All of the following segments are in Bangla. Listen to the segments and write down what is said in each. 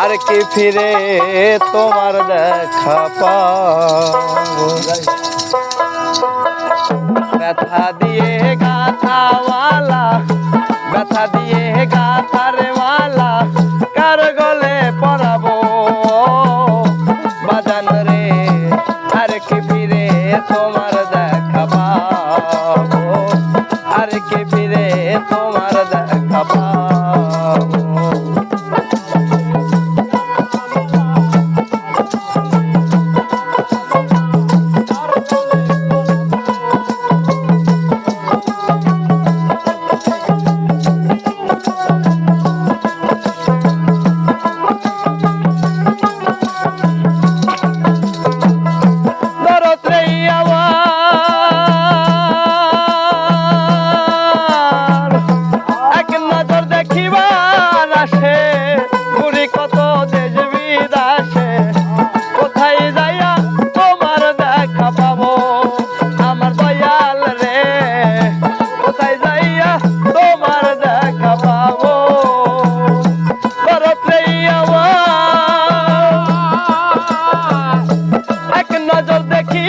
আর কি ফিরে তোমার দেখা পাথা দিয়ে গাথাওয়ালা, ব্যথা দিয়ে গাথারে মালা কার গলে পরাবো? বাজান রে, আর কি ফিরে তোমার দেখা পাবো? আর কি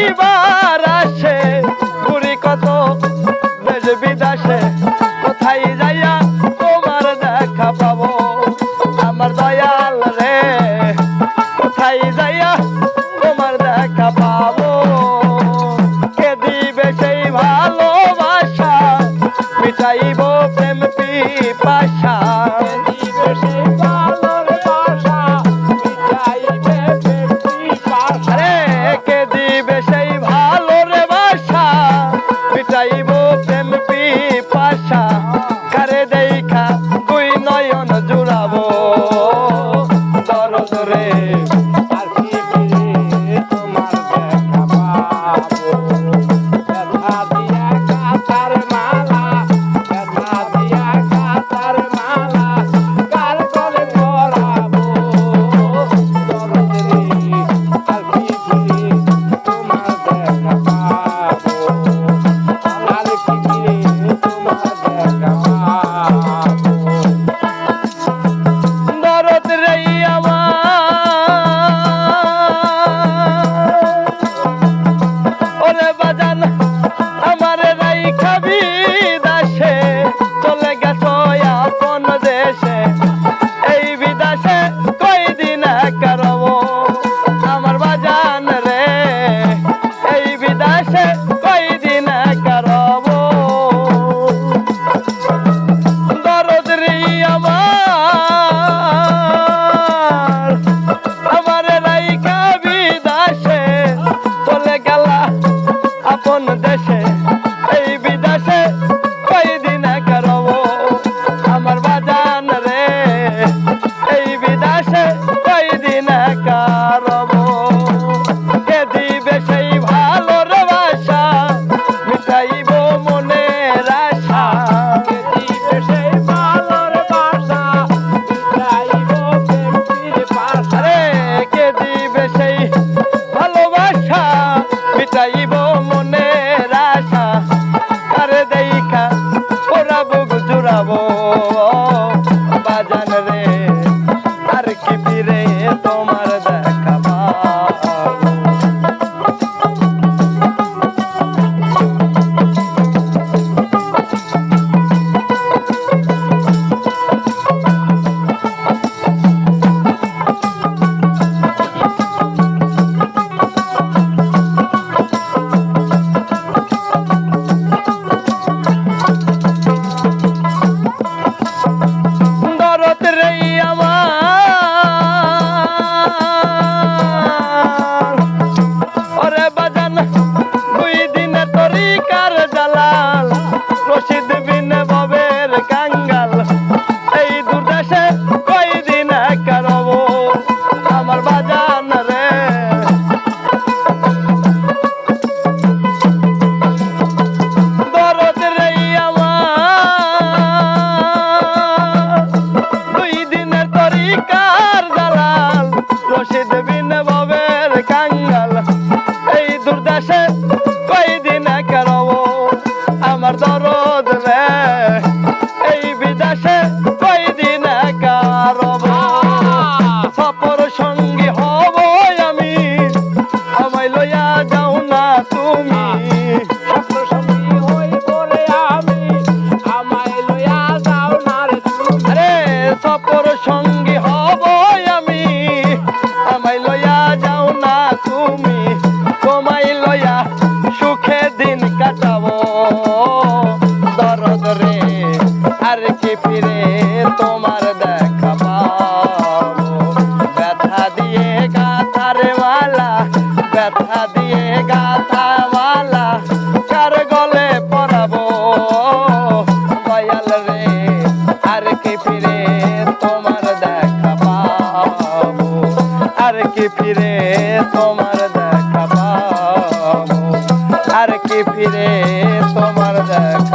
পরিবার আসে ঘুরি কত বিদাসে কোথায় যাইয়া তোমার দেখা পাবো? আমার দয়াল রে, কোথায় যাইয়া তোমার দেখা পাবো? কে দিবে সেই ভালোবাসা? মিটাইব প্রেম পিপাসা? জান রে দেশে কয়দিন কেন আমার দরদ রে। এই বিদেশে কয়দিন কারব সফর সঙ্গী হব আমি, আমায় লইয়া যাও না তুমি। সফর সঙ্গী দিয়ে গাথাওয়ালা কার গলে পরাবো। দয়াল রে, আর কি ফিরে তোমার দেখা পাবো? আর কি ফিরে তোমার দেখা পাবো? আর কি ফিরে তোমার দেখা